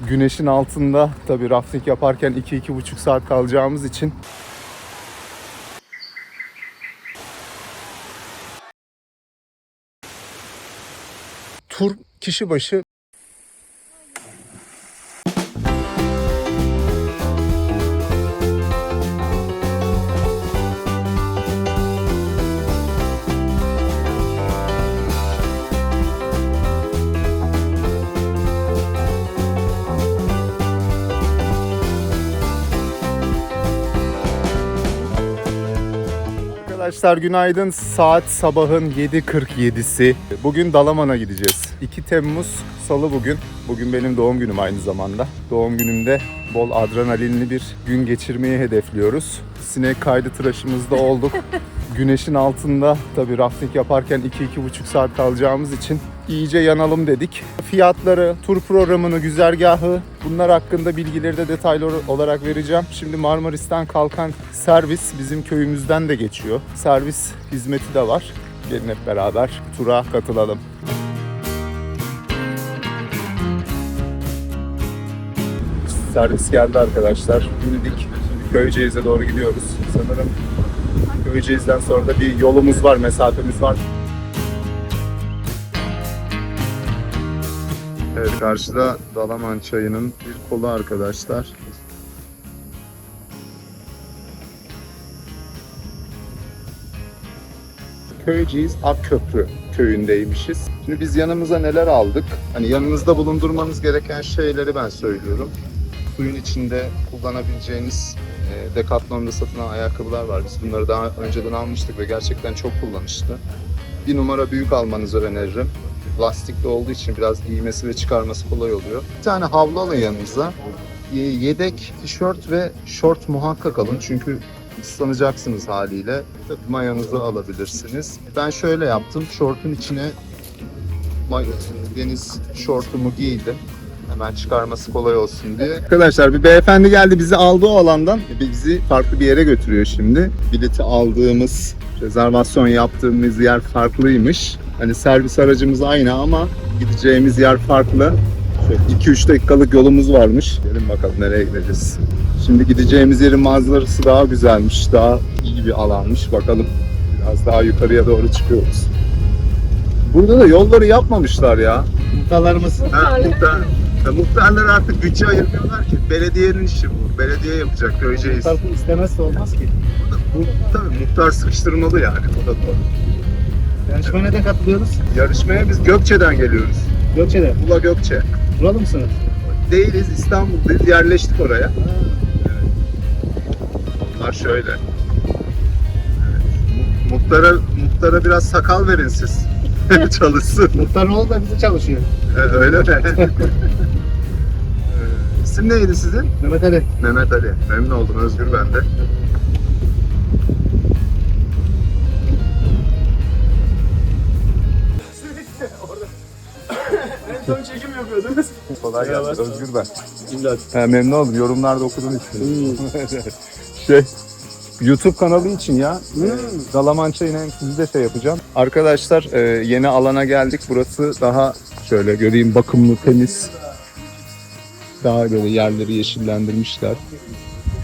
Güneşin altında tabii rafting yaparken 2-2,5 saat kalacağımız için. Tur kişi başı Arkadaşlar günaydın. Saat sabahın 7.47'si. Bugün Dalaman'a gideceğiz. 2 Temmuz Salı bugün. Bugün benim doğum günüm aynı zamanda. Doğum günümde bol adrenalinli bir gün geçirmeyi hedefliyoruz. Sinek kaydı tıraşımızda olduk. Güneşin altında tabii rafting yaparken 2-2,5 saat kalacağımız için iyice yanalım dedik. Fiyatları, tur programını, güzergahı bunlar hakkında bilgileri de detaylı olarak vereceğim. Şimdi Marmaris'ten kalkan servis bizim köyümüzden de geçiyor. Servis hizmeti de var. Gelin hep beraber tura katılalım. Servis geldi arkadaşlar. Bindik. Köyceğiz'e doğru gidiyoruz. Sanırım Köyceğiz'den sonra da bir yolumuz var, mesafemiz var. Karşıda Dalaman çayının bir kolu arkadaşlar. Köyceğiz Akköprü köyündeymişiz. Şimdi biz yanımıza neler aldık? Hani yanınızda bulundurmanız gereken şeyleri ben söylüyorum. Suyun içinde kullanabileceğiniz e, Decathlon'da satılan ayakkabılar var. Biz bunları daha önceden almıştık ve gerçekten çok kullanışlı. Bir numara büyük almanızı öneririm. Lastikli olduğu için biraz giymesi ve çıkarması kolay oluyor. Bir tane havlu alın yanınıza. Yedek tişört ve şort muhakkak alın çünkü ıslanacaksınız haliyle. Mayonuzu alabilirsiniz. Ben şöyle yaptım. Şortun içine deniz şortumu giydim. Hemen çıkarması kolay olsun diye. Arkadaşlar bir beyefendi geldi bizi aldı o alandan. Bizi farklı bir yere götürüyor şimdi. Bileti aldığımız, rezervasyon yaptığımız yer farklıymış. Hani servis aracımız aynı ama gideceğimiz yer farklı. 2-3 dakikalık yolumuz varmış. Gelin bakalım nereye gideceğiz. Şimdi gideceğimiz yerin manzarası daha güzelmiş. Daha iyi bir alanmış. Bakalım biraz daha yukarıya doğru çıkıyoruz. Burada da yolları yapmamışlar ya. Muhtarlarımız. Ha, muhtar, ya muhtarlar artık bütçe ayırmıyorlar ki. Belediyenin işi bu. Belediye yapacak köyceğiz. Muhtar istemezse olmaz ki. Bu, tabii muhtar sıkıştırmalı yani. Bu da doğru. Yarışmaya neden katılıyoruz? Yarışmaya biz Gökçe'den geliyoruz. Gökçe'de. Ula Gökçe. Buralı mısınız? Değiliz İstanbul'dayız. Yerleştik oraya. Bunlar şöyle. Evet. Mu- Muhtara, muhtara biraz sakal verin siz. Çalışsın. Muhtar oğlu da bizi çalışıyor. Ee, Öyle mi? Ee, İsim neydi sizin? Mehmet Ali. Mehmet Ali. Memnun oldum. Özgür ben de. Son çekim yapıyordunuz. Kolay gelsin. Özgür ben. İmdat. He, memnun oldum. Yorumlarda okudum ismini. şey, YouTube kanalı için ya. Dalaman Çayı'nı hem sizi de şey yapacağım. Arkadaşlar e, yeni alana geldik. Burası daha şöyle göreyim bakımlı, temiz. Daha böyle yerleri yeşillendirmişler.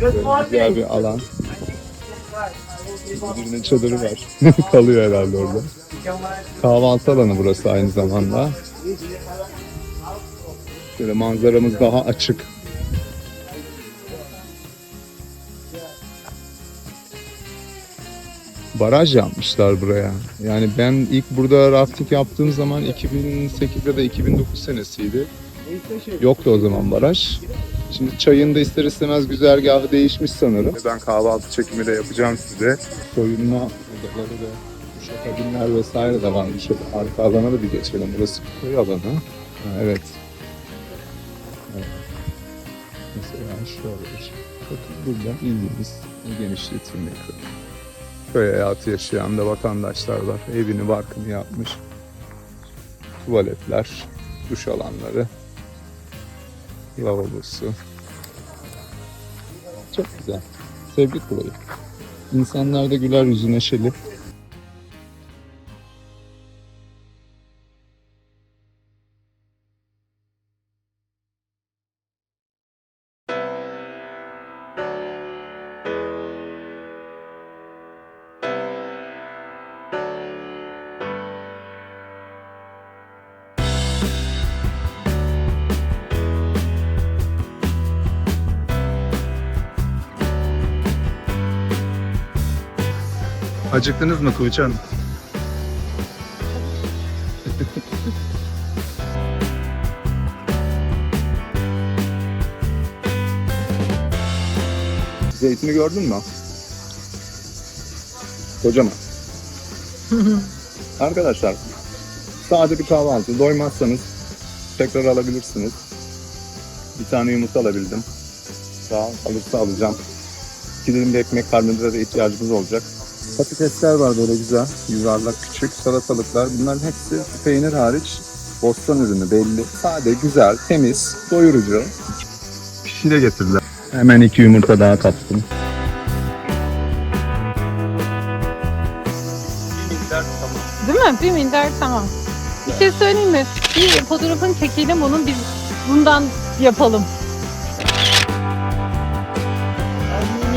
Böyle güzel bir alan. Birinin çadırı var. Kalıyor herhalde orada. Kahvaltı alanı burası aynı zamanda. Şöyle manzaramız daha açık. Baraj yapmışlar buraya. Yani ben ilk burada rafting yaptığım zaman 2008 ya da 2009 senesiydi. Yoktu o zaman baraj. Şimdi çayın da ister istemez güzergahı değişmiş sanırım. Ben kahvaltı çekimi de yapacağım size. Soyunma odaları da kabinler vesaire de varmış. Arka alana da bir geçelim. Burası köy alanı. Evet. Şey. Bakın burada bildiğimiz genişletilmiş köy. Köy hayatı yaşayan da vatandaşlar var. Evini barkını yapmış. Tuvaletler, duş alanları, lavabosu. Çok güzel. Sevdik burayı. İnsanlar da güler yüzü neşeli. Acıktınız mı Tuğçe Hanım? Zeytini gördün mü? Kocaman. Arkadaşlar sade bir kahvaltı. Doymazsanız tekrar alabilirsiniz. Bir tane yumurta alabildim. Daha alırsa alacağım. İki dilim bir ekmek karbonhidrata ihtiyacımız olacak. Patatesler var böyle güzel. Yuvarlak küçük salatalıklar. Bunların hepsi peynir hariç bostan ürünü belli. Sade, güzel, temiz, doyurucu. Pişi de getirdiler. Hemen iki yumurta daha kattım. Değil mi? Bir minder tamam. Bir şey söyleyeyim mi? Bir fotoğrafını çekelim onun biz bundan yapalım.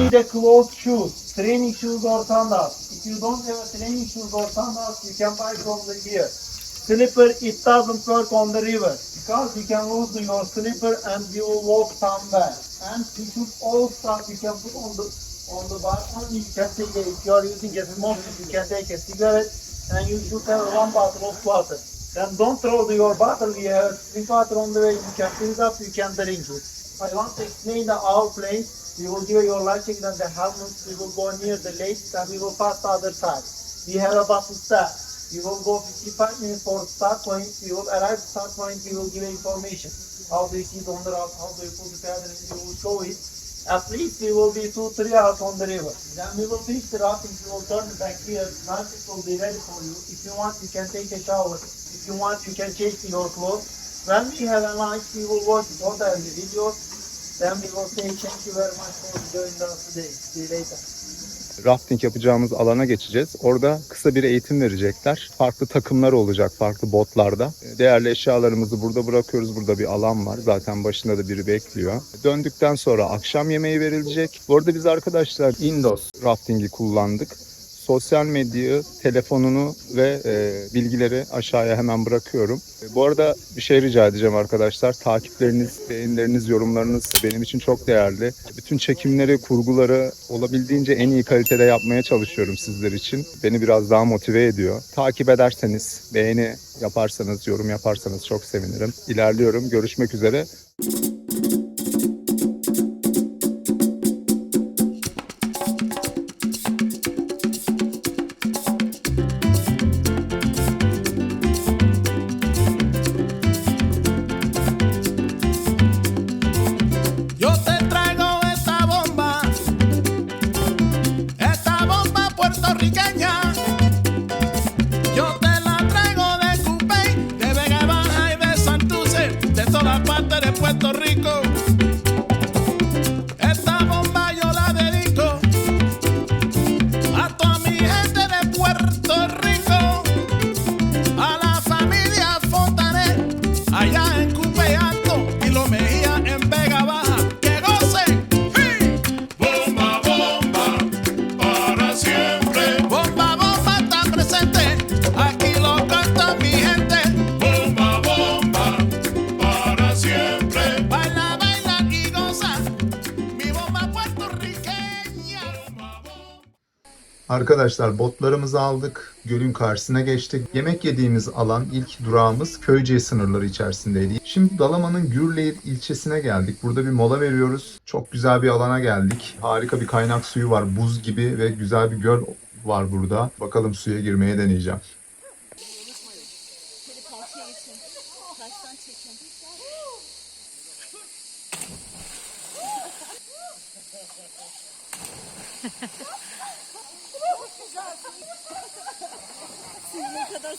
Need a closed shoes, training shoes or sandals. If you don't have a training shoes or sandals, you can buy from the here. Slipper, it doesn't work on the river because you can lose your slipper and you will walk somewhere. And you should all stuff you can put on the on the bottom. You can take a, if you are using a smoke, you can take a cigarette and you should have one bottle of water. Then don't throw your bottle. You have drink water on the way. You can fill it up. You can drink it. I want to explain the our plane. We will give your jacket and the helmet. We will go near the lake and we will pass the other side. We have a bus stop. We will go 55 minutes for start point. We will arrive start point. We will give information. How do you see on the route? How do you put the paddle? We will show it. At least we will be two, three hours on the river. Then we will finish the rafting. We will turn back here. Night will be ready for you. If you want, you can take a shower. If you want, you can change your clothes. When we have a lunch, we will watch it the videos. Then we will say thank you very much for joining us today. See you later. rafting yapacağımız alana geçeceğiz. Orada kısa bir eğitim verecekler. Farklı takımlar olacak farklı botlarda. Değerli eşyalarımızı burada bırakıyoruz. Burada bir alan var. Zaten başında da biri bekliyor. Döndükten sonra akşam yemeği verilecek. Bu arada biz arkadaşlar Indos raftingi kullandık. Sosyal medyayı, telefonunu ve e, bilgileri aşağıya hemen bırakıyorum. E, Bu arada bir şey rica edeceğim arkadaşlar. Takipleriniz, beğenileriniz, yorumlarınız benim için çok değerli. Bütün çekimleri, kurguları olabildiğince en iyi kalitede yapmaya çalışıyorum sizler için. Beni biraz daha motive ediyor. Takip ederseniz, beğeni yaparsanız, yorum yaparsanız çok sevinirim. İlerliyorum. Görüşmek üzere. eres Puerto Rico. Arkadaşlar botlarımızı aldık. Gölün karşısına geçtik. Yemek yediğimiz alan ilk durağımız Köyceğiz sınırları içerisindeydi. Şimdi Dalaman'ın Gürleyir ilçesine geldik. Burada bir mola veriyoruz. Çok güzel bir alana geldik. Harika bir kaynak suyu var. Buz gibi ve güzel bir göl var burada. Bakalım suya girmeye deneyeceğim.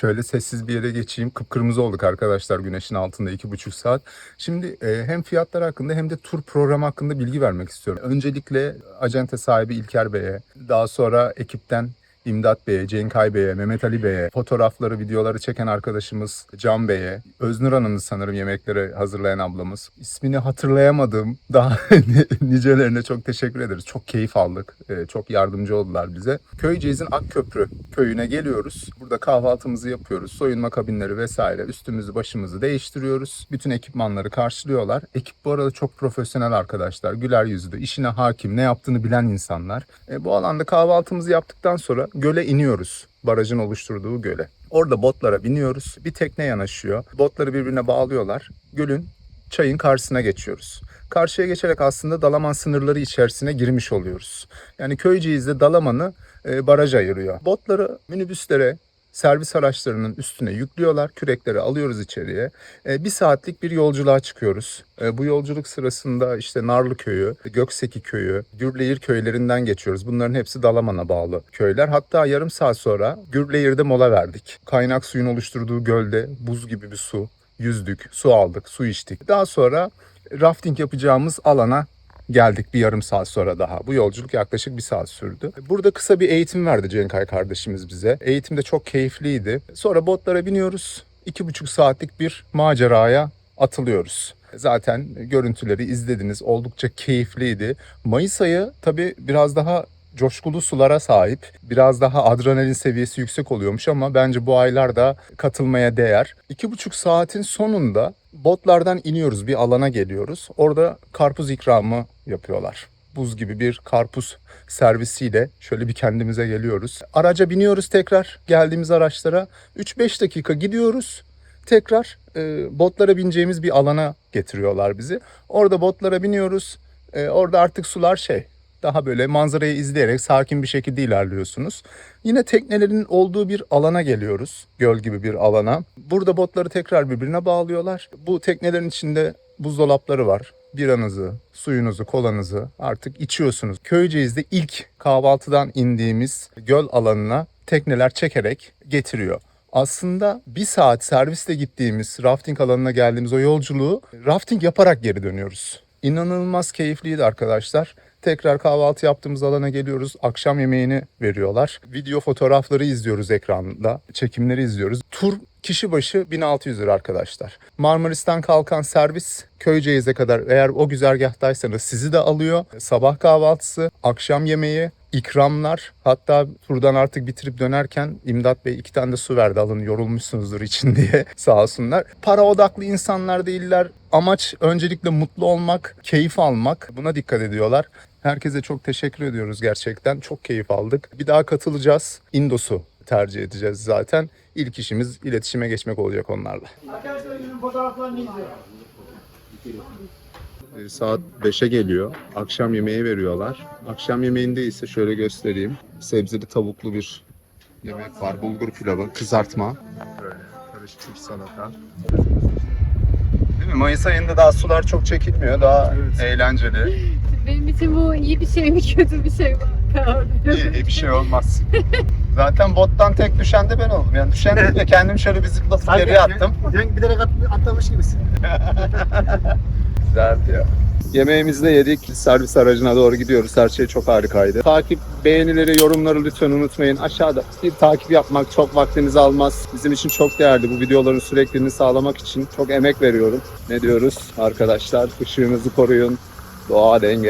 Şöyle sessiz bir yere geçeyim. Kıpkırmızı olduk arkadaşlar güneşin altında iki buçuk saat. Şimdi e, hem fiyatlar hakkında hem de tur programı hakkında bilgi vermek istiyorum. Öncelikle acente sahibi İlker Bey'e, daha sonra ekipten İmdat Bey'e, Cenkay Bey'e, Mehmet Ali Bey'e, fotoğrafları, videoları çeken arkadaşımız Can Bey'e, Öznur Hanım'ın sanırım yemekleri hazırlayan ablamız. İsmini hatırlayamadığım daha nicelerine çok teşekkür ederiz. Çok keyif aldık. Ee, Çok yardımcı oldular bize. Köyceğiz'in Akköprü köyüne geliyoruz. Burada kahvaltımızı yapıyoruz. Soyunma kabinleri vesaire. Üstümüzü başımızı değiştiriyoruz. Bütün ekipmanları karşılıyorlar. Ekip bu arada çok profesyonel arkadaşlar. Güler yüzlü, işine hakim, ne yaptığını bilen insanlar. E, bu alanda kahvaltımızı yaptıktan sonra göle iniyoruz. Barajın oluşturduğu göle. Orada botlara biniyoruz. Bir tekne yanaşıyor. Botları birbirine bağlıyorlar. Gölün çayın karşısına geçiyoruz. Karşıya geçerek aslında Dalaman sınırları içerisine girmiş oluyoruz. Yani Köyceğiz'de Dalaman'ı e, baraj ayırıyor. Botları minibüslere, servis araçlarının üstüne yüklüyorlar. Kürekleri alıyoruz içeriye. E, bir saatlik bir yolculuğa çıkıyoruz. E, bu yolculuk sırasında işte Narlı Köyü, Gökseki Köyü, Gürleyir köylerinden geçiyoruz. Bunların hepsi Dalaman'a bağlı köyler. Hatta yarım saat sonra Gürleyir'de mola verdik. Kaynak suyun oluşturduğu gölde buz gibi bir su. Yüzdük, su aldık, su içtik. Daha sonra rafting yapacağımız alana geldik bir yarım saat sonra daha. Bu yolculuk yaklaşık bir saat sürdü. Burada kısa bir eğitim verdi Cenkay kardeşimiz bize. Eğitim de çok keyifliydi. Sonra botlara biniyoruz. İki buçuk saatlik bir maceraya atılıyoruz. Zaten görüntüleri izlediniz. Oldukça keyifliydi. Mayıs ayı tabii biraz daha coşkulu sulara sahip. Biraz daha adrenalin seviyesi yüksek oluyormuş ama bence bu aylarda katılmaya değer. İki buçuk saatin sonunda botlardan iniyoruz bir alana geliyoruz. Orada karpuz ikramı yapıyorlar. Buz gibi bir karpuz servisiyle şöyle bir kendimize geliyoruz. Araca biniyoruz tekrar geldiğimiz araçlara. 3-5 dakika gidiyoruz. Tekrar e, botlara bineceğimiz bir alana getiriyorlar bizi. Orada botlara biniyoruz. E, orada artık sular şey daha böyle manzarayı izleyerek sakin bir şekilde ilerliyorsunuz. Yine teknelerin olduğu bir alana geliyoruz. Göl gibi bir alana. Burada botları tekrar birbirine bağlıyorlar. Bu teknelerin içinde buzdolapları var. Biranızı, suyunuzu, kolanızı artık içiyorsunuz. Köyceğiz'de ilk kahvaltıdan indiğimiz göl alanına tekneler çekerek getiriyor. Aslında bir saat servisle gittiğimiz rafting alanına geldiğimiz o yolculuğu rafting yaparak geri dönüyoruz. İnanılmaz keyifliydi arkadaşlar. Tekrar kahvaltı yaptığımız alana geliyoruz. Akşam yemeğini veriyorlar. Video fotoğrafları izliyoruz ekranda. Çekimleri izliyoruz. Tur kişi başı 1600 lira arkadaşlar. Marmaris'ten kalkan servis Köyceğiz'e kadar eğer o güzergahtaysanız sizi de alıyor. Sabah kahvaltısı, akşam yemeği, ikramlar. Hatta turdan artık bitirip dönerken İmdat Bey iki tane de su verdi alın yorulmuşsunuzdur için diye sağ olsunlar. Para odaklı insanlar değiller. Amaç öncelikle mutlu olmak, keyif almak. Buna dikkat ediyorlar. Herkese çok teşekkür ediyoruz gerçekten. Çok keyif aldık. Bir daha katılacağız. Indos'u tercih edeceğiz zaten. İlk işimiz iletişime geçmek olacak onlarla. Arkadaşlar bizim fotoğraflarını izliyor. E, Saat 5'e geliyor. Akşam yemeği veriyorlar. Akşam yemeğinde ise şöyle göstereyim. Sebzeli tavuklu bir yemek var. Bulgur pilavı, kızartma. Böyle karışık bir salata. Değil mi? Mayıs ayında daha sular çok çekilmiyor. Daha eğlenceli. Benim için bu iyi bir şey mi kötü bir şey mi? İyi, iyi bir şey olmaz. Zaten bottan tek düşen de ben oldum. Yani düşen değil de kendimi şöyle bir zıplatıp geriye attım. Sen bilerek atlamış gibisin. Güzeldi ya. Yemeğimizi de yedik. Servis aracına doğru gidiyoruz. Her şey çok harikaydı. Takip, beğenileri, yorumları lütfen unutmayın. Aşağıda bir takip yapmak çok vaktinizi almaz. Bizim için çok değerli. Bu videoların sürekliliğini sağlamak için çok emek veriyorum. Ne diyoruz arkadaşlar? Işığınızı koruyun. Có đến.